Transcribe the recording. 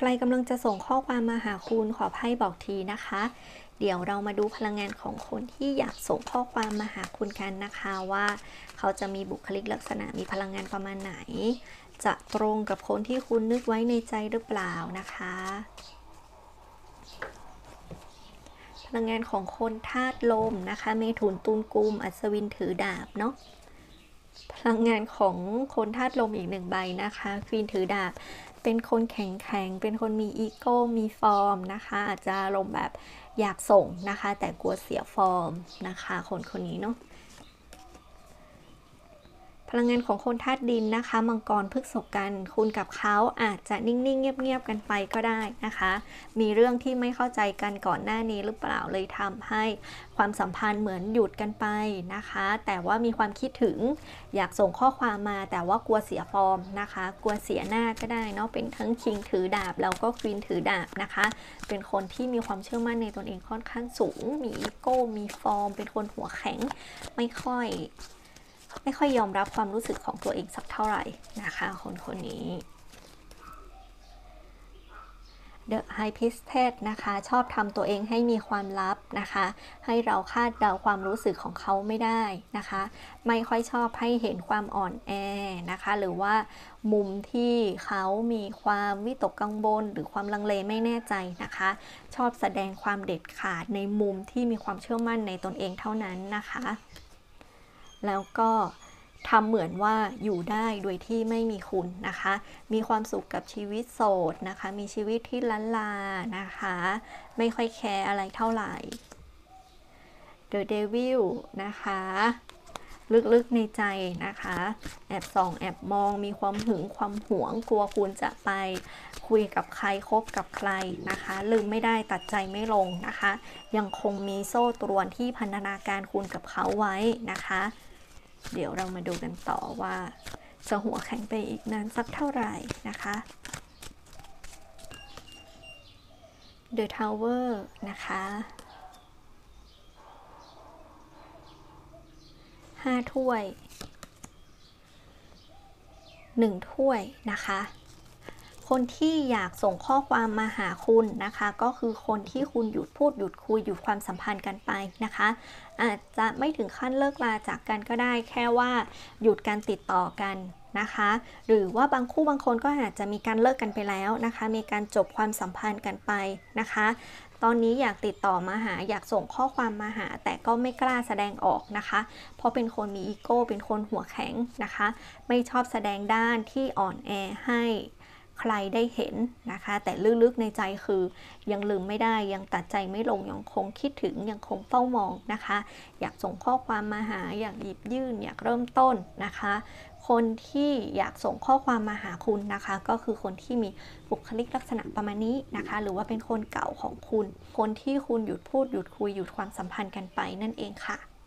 ใครกำลังจะส่งข้อความมาหาคุณขอไพ่บอกทีนะคะ เดี๋ยวเรามาดูพลังงานของคนที่อยากส่งข้อความมาหาคุณกันนะคะว่า เขาจะมีบุคลิกลักษณะมีพลังงานประมาณไหน จะตรงกับคนที่คุณนึกไว้ในใจหรือเปล่านะคะ พลังงานของคนธาตุลมนะคะเมถุนตุลกุม อัศวินถือดาบเนาะพลังงานของคนธาตุลมอีกหนึ่งใบนะคะควีนถือดาบ เป็นคนแข็งแข็ง เป็นคนมีอีโก้ มีฟอร์มนะคะ อาจจะลมแบบอยากส่งนะคะ แต่กลัวเสียฟอร์มนะคะ คนคนนี้เนาะ พลังงานของคนธาตุดินนะคะ มังกรพฤกษกัน คุณกับเขาอาจจะนิ่ง ๆ เงียบ ๆ กันไปก็ได้นะคะ มีเรื่องที่ไม่เข้าใจกันก่อนหน้านี้หรือเปล่าเลยทำให้ความสัมพันธ์เหมือนหยุดกันไปนะคะ แต่ว่ามีความคิดถึงอยากส่งข้อความมาแต่ว่ากลัวเสียฟอร์มนะคะ กลัวเสียหน้าก็ได้เนาะเป็นทั้งคิงถือดาบแล้วก็ควีนถือดาบนะคะ เป็นคนที่มีความเชื่อมั่นในตนเองค่อนข้างสูง มีอีโก้มีฟอร์ม เป็นคนหัวแข็งไม่ค่อย ไม่ค่อยยอมรับความรู้สึกของตัวเองสักเท่าไหร่นะคะ คนคนนี้ The High Priestess นะคะ ชอบทำตัวเองให้มีความลับนะคะ ให้เราคาดเดาความรู้สึกของเขาไม่ได้นะคะ ไม่ค่อยชอบให้เห็นความอ่อนแอนะคะ หรือว่ามุมที่เขามีความวิตกกังวลหรือความลังเลไม่แน่ใจนะคะ ชอบแสดงความเด็ดขาดในมุมที่มีความเชื่อมั่นในตนเองเท่านั้นนะคะ แล้วก็ทำเหมือนว่าอยู่ได้โดยที่ไม่มีคุณนะคะ มีความสุขกับชีวิตโสดนะคะ มีชีวิตที่ล้านลานะคะ ไม่ค่อยแคร์อะไรเท่าไหร่ The Devil นะคะ ลึกๆในใจนะคะ แอบส่องแอบมอง มีความหึงความหวง กลัวคุณจะไปคุยกับใครคบกับใครนะคะ ลืมไม่ได้ตัดใจไม่ลงนะคะ ยังคงมีโซ่ตรวนที่พันธนาการคุณกับเขาไว้นะคะ เดี๋ยวเรามาดูกันต่อว่า จะหัวแข็งไปอีกนานสักเท่าไหร่นะคะ The Tower นะคะห้าถ้วยหนึ่งถ้วยนะคะ คนที่อยากส่งข้อความมาหาคุณนะคะ ก็คือคนที่คุณหยุดพูดหยุดคุยหยุดความสัมพันธ์กันไปนะคะ อาจจะไม่ถึงขั้นเลิกลาจากกันก็ได้แค่ว่าหยุดการติดต่อกันนะคะ หรือว่าบางคู่บางคนก็อาจจะมีการเลิกกันไปแล้วนะคะ มีการจบความสัมพันธ์กันไปนะคะ ตอนนี้อยากติดต่อมาหาอยากส่งข้อความมาหา แต่ก็ไม่กล้าแสดงออกนะคะ เพราะเป็นคนมีอีโก้เป็นคนหัวแข็งนะคะ ไม่ชอบแสดงด้านที่อ่อนแอให้ ใครได้เห็นนะคะ แต่ลึกๆในใจคือยังลืมไม่ได้ยังตัดใจไม่ลงยังคงคิดถึงยังคงเฝ้ามองนะคะ อยากส่งข้อความมาหาอยากหยิบยื่น อยากเริ่มต้นนะคะ คนที่อยากส่งข้อความมาหาคุณนะคะ ก็คือคนที่มีบุคลิกลักษณะประมาณนี้นะคะ หรือว่าเป็นคนเก่าของคุณ คนที่คุณหยุดพูดหยุดคุยหยุดความสัมพันธ์กันไปนั่นเองค่ะ